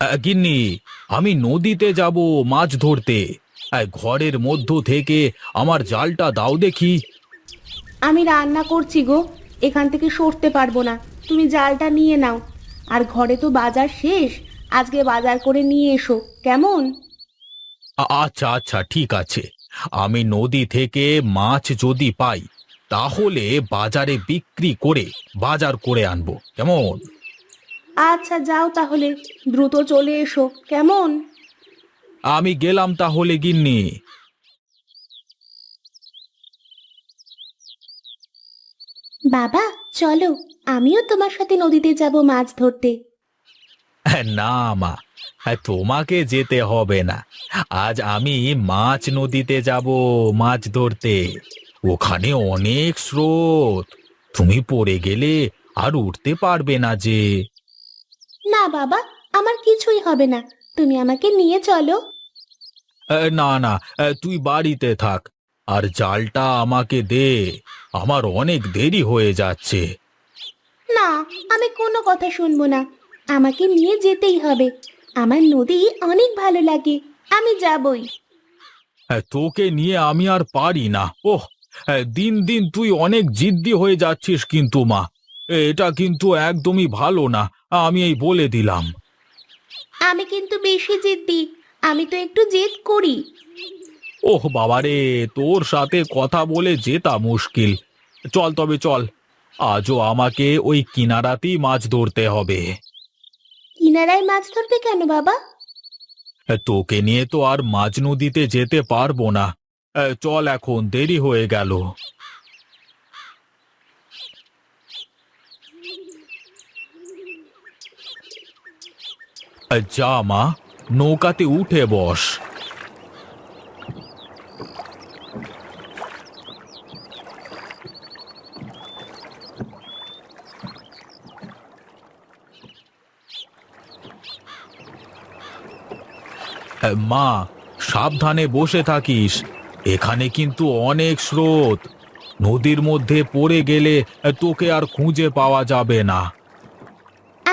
আহ, গিন্নি আমি নদীতে যাব মাছ ধরতে। আহ, ঘরের মধ্য থেকে আমার জালটা দাও দেখি। আমি রান্না করছি গো এখান থেকে সরতে পারব না। তুমি জালটা নিয়ে নাও। আর ঘরে তো বাজার শেষ আজকে বাজার করে নিয়ে এসো। কেমন? আ- আচ্ছা আচ্ছা ঠিক আছে। আমি নদী থেকে মাছ যদি পাই তাহলে বাজারে বিক্রি করে বাজার করে আনব। কেমন? আচ্ছা যাও তাহলে। দ্রুত চলে এসো। কেমন? আমি গেলাম তাহলে গিন্নি। বাবা চলো। আমিও তোমার সাথে নদীতে যাব মাছ ধরতে। না মা। তোমাকে যেতে হবে না। আজ আমি মাছ নদীতে যাব মাছ ধরতে। ওখানে অনেক স্রোত। তুমি পড়ে গেলে আর উঠতে পারবে না যে। না বাবা আমার কিছুই হবে না। তুমি আমাকে নিয়ে চলো। এ, না না এ, তুই বাড়িতে থাক। আর জালটা আমাকে দে। আমার অনেক দেরি হয়ে যাচ্ছে। না আমি কোনো কথা শুনব না। আমাকে নিয়ে যেতেই হবে। আমার নদী অনেক ভালো লাগে। আমি যাবই। এ, তোকে নিয়ে আমি আর পারি না। ওহ এ, দিন দিন তুই অনেক জিদ্দি হয়ে যাচ্ছিস কিন্তু মা। এ, এটা কিন্তু একদমই ভালো না। আমি এই বলে দিলাম। আমি কিন্তু বেশি জিদ্দি আমি তো একটু জেদ করি। ওহ বাবারে তোর সাথে কথা বলে জেতা মুশকিল। চল তবে চল আজও আমাকে ওই কিনারাতেই মাছ ধরতে হবে। কিনারায় মাছ ধরবে কেন বাবা? তোকে নিয়ে তো আর মাঝ নদীতে যেতে পারব না। চল এখন দেরি হয়ে গেল। যা মা নৌকাতে উঠে বস। মা, সাবধানে বসে থাকিস। এখানে কিন্তু অনেক স্রোত। নদীর মধ্যে পড়ে গেলে তোকে আর খুঁজে পাওয়া যাবে না।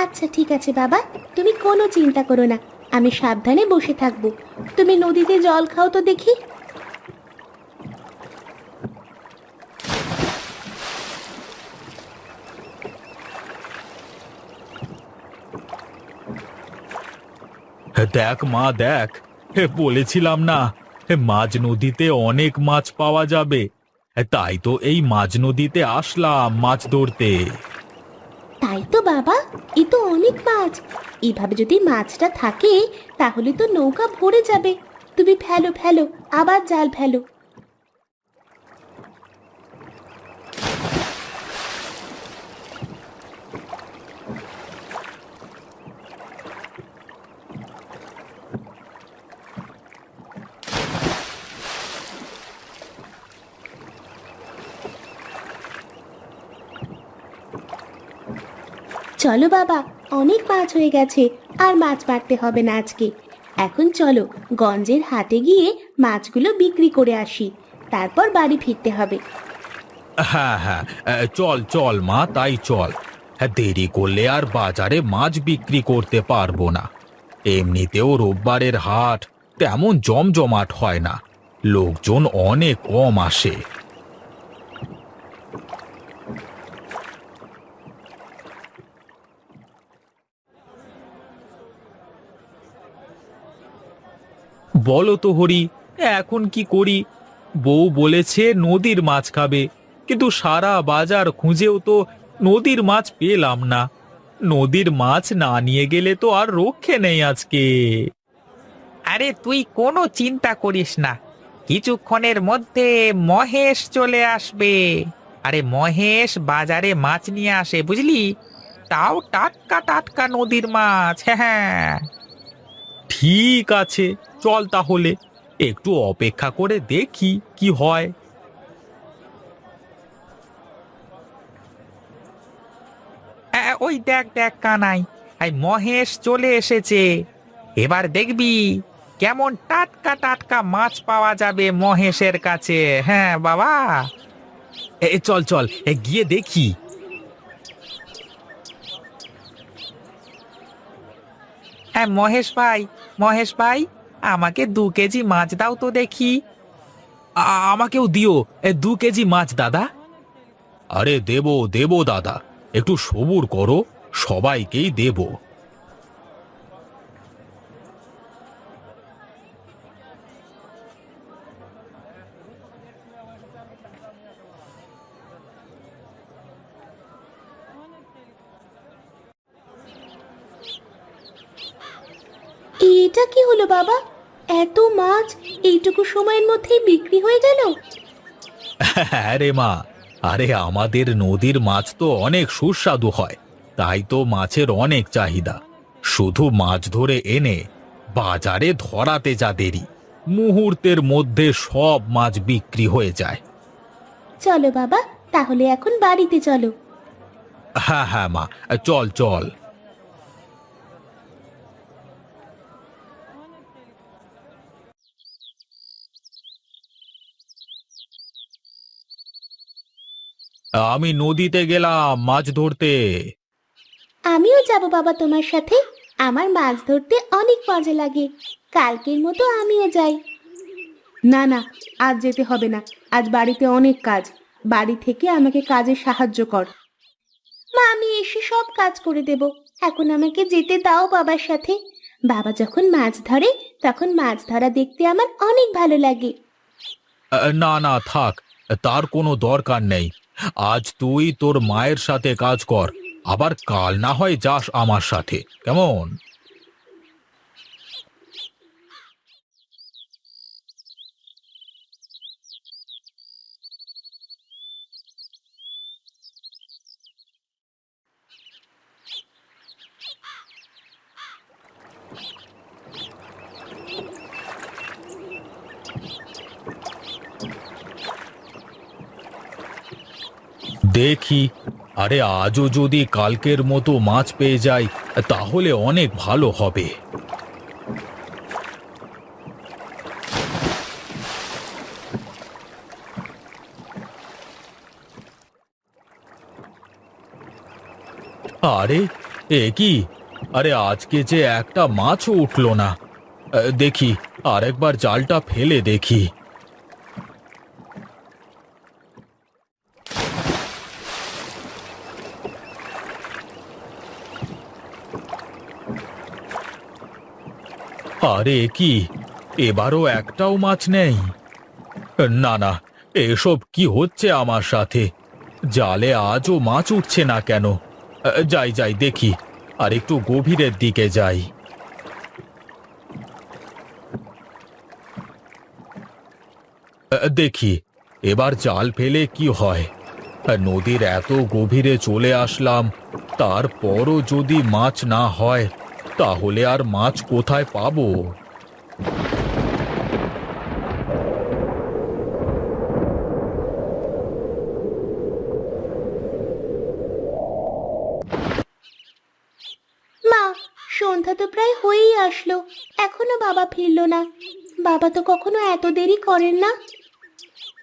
আচ্ছা ঠিক আছে বাবা। তুমি কোনো চিন্তা করো না। আমি সাবধানে বসে থাকব। তুমি নদীতে জল খাও তো দেখি। দেখ মা দেখ। হে, বলেছিলাম না মাঝ নদীতে অনেক মাছ পাওয়া যাবে। তাই তো এই মাঝ নদীতে আসলাম মাছ ধরতে। তাই তো বাবা, এ তো অনেক মাছ। এভাবে যদি মাছটা থাকে, তাহলে তো নৌকা ভরে যাবে। তুমি ফেলো ফেলো, আবার জাল ফেলো। চলো বাবা, অনেক মাছ হয়ে গেছে, আর মাছ মারতে হবে না আজকে। এখন চলো, গঞ্জের হাটে গিয়ে মাছগুলো বিক্রি করে আসি, তারপর বাড়ি ফিরতে হবে। হ্যাঁ হ্যাঁ চল চল মা, তাই চল। হ্যাঁ দেরি করলে আর বাজারে মাছ বিক্রি করতে পারব না। এমনিতেও রোববারের হাট তেমন জমজমাট হয় না। লোকজন অনেক কম আসে। বলো তো হরি, এখন কি করি? বউ বলেছে নদীর মাছ খাবে, কিন্তু সারা বাজার খুঁজেও তো নদীর মাছ পেলাম না। নদীর মাছ না নিয়ে গেলে তো আর রক্ষে নেই আজকে। আরে তুই কোনো চিন্তা করিস না, কিছুক্ষণের মধ্যে মহেশ চলে আসবে। আরে মহেশ বাজারে মাছ নিয়ে আসে, বুঝলি? তাও টাটকা টাটকা নদীর মাছ হ্যাঁ হ্যাঁ। ঠিক আছে চল তাহলে। একটু অপেক্ষা করে দেখি কি হয়। ওই দেখ দেখ কানাই এই মহেশ চলে এসেছে। এবার দেখবি কেমন টাটকা টাটকা মাছ পাওয়া যাবে মহেশের কাছে। হ্যাঁ বাবা। এ চল চল এ, গিয়ে দেখি। হ্যাঁ মহেশ ভাই মহেশ ভাই, আমাকে দু কেজি মাছ দাও তো দেখি। আমাকেও দিও, এ, দু কেজি মাছ দাদা। আরে দেবো দেবো দাদা, একটু সবুর করো, সবাইকেই দেবো। এটা কি হলো বাবা? এত মাছ এইটুকু সময়ের মধ্যেই বিক্রি হয়ে গেল? হ্যাঁ রে মা। আরে আমাদের নদীর মাছ তো অনেক সুস্বাদু হয় তাই তো মাছের অনেক চাহিদা। শুধু মাছ ধরে এনে বাজারে ধরাতে যা দেরি মুহূর্তের মধ্যে সব মাছ বিক্রি হয়ে যায়। চলো বাবা তাহলে এখন বাড়িতে চলো। হ্যাঁ হ্যাঁ মা চল চল। আমি নদীতে গেলাম মাছ ধরতে। আমিও যাব বাবা তোমার সাথে। আমার মাছ ধরতে অনেক মজা লাগে। কালকের মতো আমিও যাই। না না আজ যেতে হবে না। আজ বাড়িতে অনেক কাজ। বাড়ি থেকে আমাকে কাজে সাহায্য কর। মা আমি এসে সব কাজ করে দেব। এখন আমাকে যেতে দাও বাবার সাথে। বাবা যখন মাছ ধরে তখন মাছ ধরা দেখতে আমার অনেক ভালো লাগে। আহ, না না থাক। তার কোনো দরকার নেই। আজ তুই তোর মায়ের সাথে কাজ কর, আবার কাল না হয় যাস আমার সাথে। কেমন? দেখি। আরে আজও যদি কালকের মতো মাছ পেয়ে যাই তাহলে অনেক ভালো হবে। আরে এ কি? আরে আজকে যে একটা মাছও উঠল না। আহ, দেখি আরেকবার জালটা ফেলে দেখি। আরে কি? এবারও একটাও মাছ নেই। না না, এসব কি হচ্ছে আমার সাথে? জালে আজও মাছ উঠছে না কেন? যাই যাই, দেখি, আর একটু গভীরের দিকে যাই। দেখি, এবার জাল ফেলে কি হয়? নদীর এত গভীরে চলে আসলাম, তারপরও যদি মাছ না হয় তাহলে আর মাছ কোথায় পাবো? সন্ধ্যা তো প্রায় হয়েই আসলো। এখনও বাবা ফিরলো না। বাবা তো কখনো এত দেরি করেন না?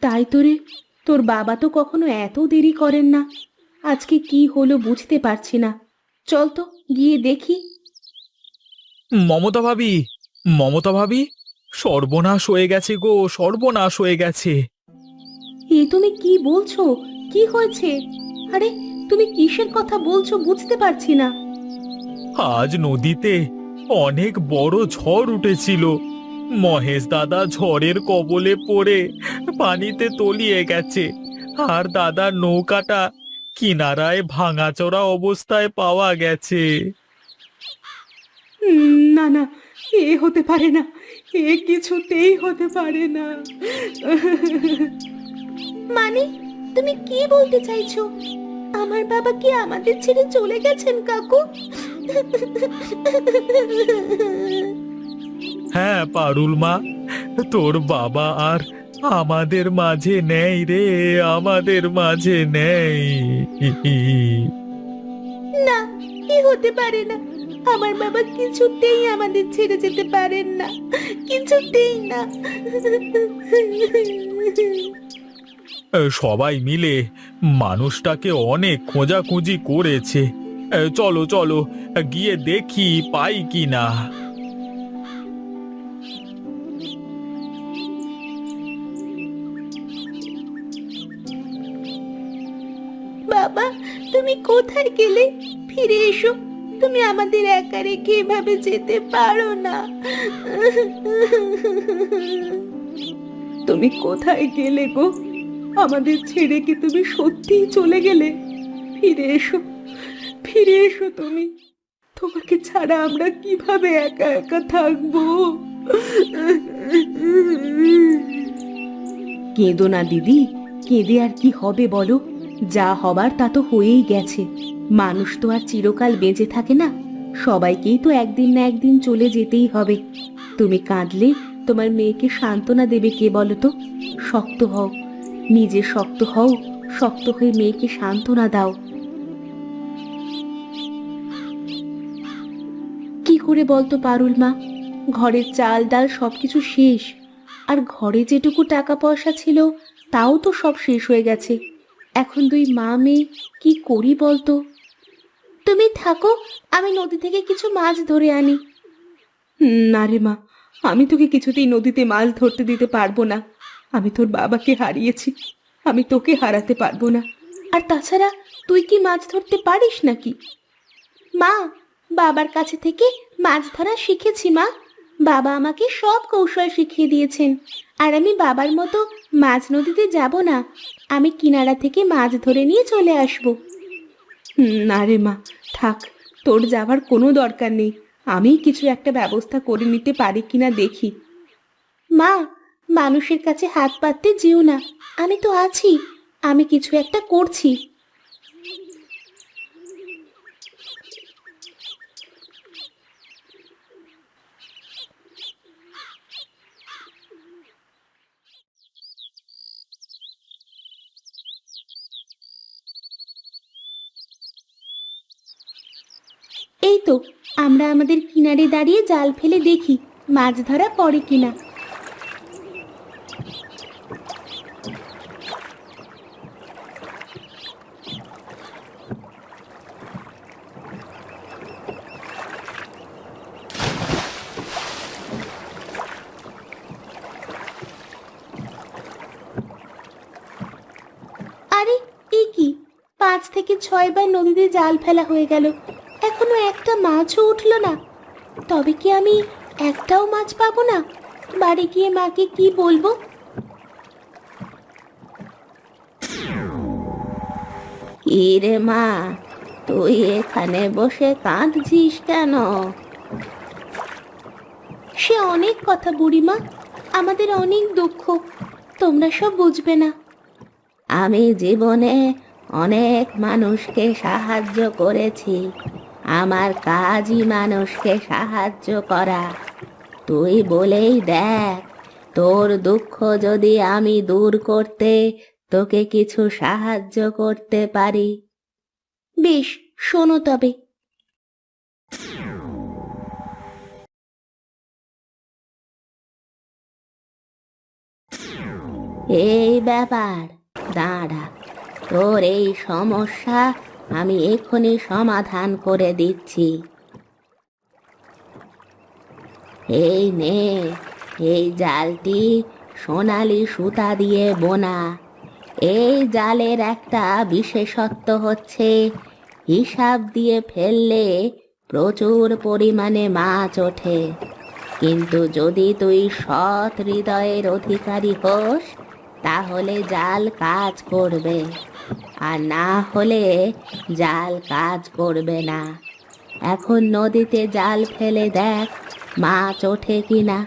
তাই তো রে, তোর বাবা তো কখনো এত দেরি করেন না। আজকে কি হলো বুঝতে পারছি না। চল তো গিয়ে দেখি। মমতা ভাবি মমতা ভাবি সর্বনাশ হয়ে গেছে গো সর্বনাশ হয়ে গেছে। এ তুমি কি বলছো? কি হয়েছে? আরে তুমি কিসের কথা বলছো বুঝতে পারছি না। আজ নদীতে অনেক বড় ঝড় উঠেছিল। মহেশ দাদা ঝড়ের কবলে পড়ে পানিতে তলিয়ে গেছে। আর দাদার নৌকাটা কিনারায় ভাঙাচোরা অবস্থায় পাওয়া গেছে। না না এ হতে পারে না এ কিছুতেই হতে পারে না। মানে তুমি কি বলতে চাইছো? আমার বাবা কি আমাদের ছেড়ে চলে গেছেন কাকু? হ্যাঁ পারুল মা তোর বাবা আর আমাদের মাঝে নেই রে আমাদের মাঝে নেই। না এ হতে পারে না। আমার বাবা কিছুতেই আমাদের ছেড়ে যেতে পারেন না। কিছুতেই না। সবাই মিলে মানুষটাকে অনেক খোঁজাখুঁজি করেছে। এ, চলো চলো গিয়ে দেখি পাই কি না বাবা তুমি কোথায় গেলে? ফিরে এসো। তুমি আমাদের একা রেখে এভাবে যেতে পারো না? তুমি কোথায় গেলে গো? আমাদের ছেড়ে কি তুমি সত্যিই চলে গেলে? ফিরে এসো ফিরে এসো তুমি। তোমাকে ছাড়া আমরা কীভাবে একা একা থাকব? কেঁদো না দিদি, কেঁদে আর কি হবে বলো? যা হবার তা তো হয়েই গেছে। মানুষ তো আর চিরকাল বেঁচে থাকে না। সবাইকেই তো একদিন না একদিন চলে যেতেই হবে। তুমি কাঁদলে তোমার মেয়েকে সান্ত্বনা দেবে কে বলো তো? শক্ত হও। নিজে শক্ত হও, শক্ত হয়ে মেয়েকে সান্ত্বনা দাও। কি করে বলতো পারুল মা? ঘরের চাল ডাল সবকিছু শেষ। আর ঘরে যেটুকু টাকা পয়সা ছিল, তাও তো সব শেষ হয়ে গেছে। এখন দুই মা মেয়ে কি করি বলতো? তুমি থাকো, আমি নদী থেকে কিছু মাছ ধরে আনি। না রে মা, আমি তোকে কিছুতেই নদীতে মাছ ধরতে দিতে পারব না। আমি তোর বাবাকে হারিয়েছি, আমি তোকে হারাতে পারব না। আর তাছাড়া তুই কি মাছ ধরতে পারিস নাকি? মা, বাবার কাছে থেকে মাছ ধরা শিখেছি মা। বাবা আমাকে সব কৌশল শিখিয়ে দিয়েছেন। আর আমি বাবার মতো মাছ নদীতে যাব না। আমি কিনারা থেকে মাছ ধরে নিয়ে চলে আসব। না রে মা, থাক, তোর যাবার কোনো দরকার নেই। আমি কিছু একটা ব্যবস্থা করে নিতে পারি কিনা দেখি। মা, মানুষের কাছে হাত পাততে যেও না। আমি তো আছি, আমি কিছু একটা করছি। এই তো, আমরা আমাদের কিনারে দাঁড়িয়ে জাল ফেলে দেখি মাছ ধরা পড়ে কিনা। আরে কি? পাঁচ থেকে ছয় বার নদীতে জাল ফেলা হয়ে গেল। এখনও একটা মাছও উঠল না। তবে কি আমি একটাও মাছ পাবো না? বাড়ি গিয়ে মাকে কি বলব? কি রে মা তুই এখানে বসে কাঁদছিস কেন? সে অনেক কথা বুড়িমা আমাদের অনেক দুঃখ তোমরা সব বুঝবে না। আমি জীবনে অনেক মানুষকে সাহায্য করেছি। আমার কাজই মানুষকে সাহায্য করা। তুই বলেই দেখ, তোর দুঃখ যদি আমি দূর করতে, তোকে কিছু সাহায্য করতে পারি। বেশ, শোনো তবে। এই ব্যাপার, দাঁড়া, তোর এই সমস্যা আমি এক্ষুনি সমাধান করে দিচ্ছি। এই নে, এই জালটি সোনালি সুতা দিয়ে বোনা। এই জালের একটা বিশেষত্ব হচ্ছে, হিসাব দিয়ে ফেললে প্রচুর পরিমাণে মাছ ওঠে। কিন্তু যদি তুই সৎ হৃদয়ের অধিকারী হোস তাহলে জাল কাজ করবে। আর না হলে জাল কাজ করবে না। এখন নদীতে জাল ফেলে দেখ, মাছ ওঠে কিনা।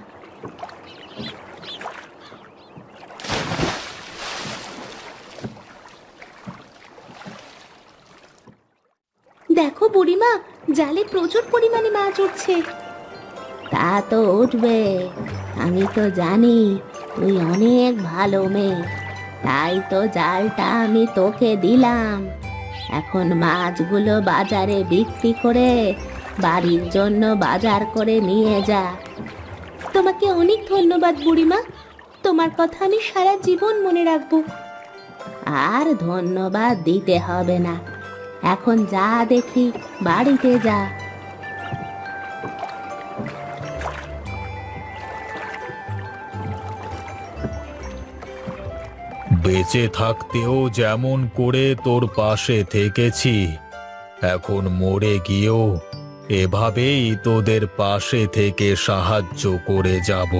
দেখো বুড়িমা, জালে প্রচুর পরিমাণে মাছ উঠছে। তা তো উঠবে, আমি তো জানি। তুই অনেক ভালো মেয়ে। তাই তো জালটা আমি তোকে দিলাম। এখন মাছগুলো বাজারে বিক্রি করে বাড়ির জন্য বাজার করে নিয়ে যা। তোমাকে অনেক ধন্যবাদ বুড়িমা। তোমার কথা আমি সারা জীবন মনে রাখব। আর ধন্যবাদ দিতে হবে না। এখন যা দেখি বাড়িতে যা। বেঁচে থাকতেও যেমন করে তোর পাশে থেকেছি, এখন মরে গিয়েও এভাবেই তোদের পাশে থেকে সাহায্য করে যাব।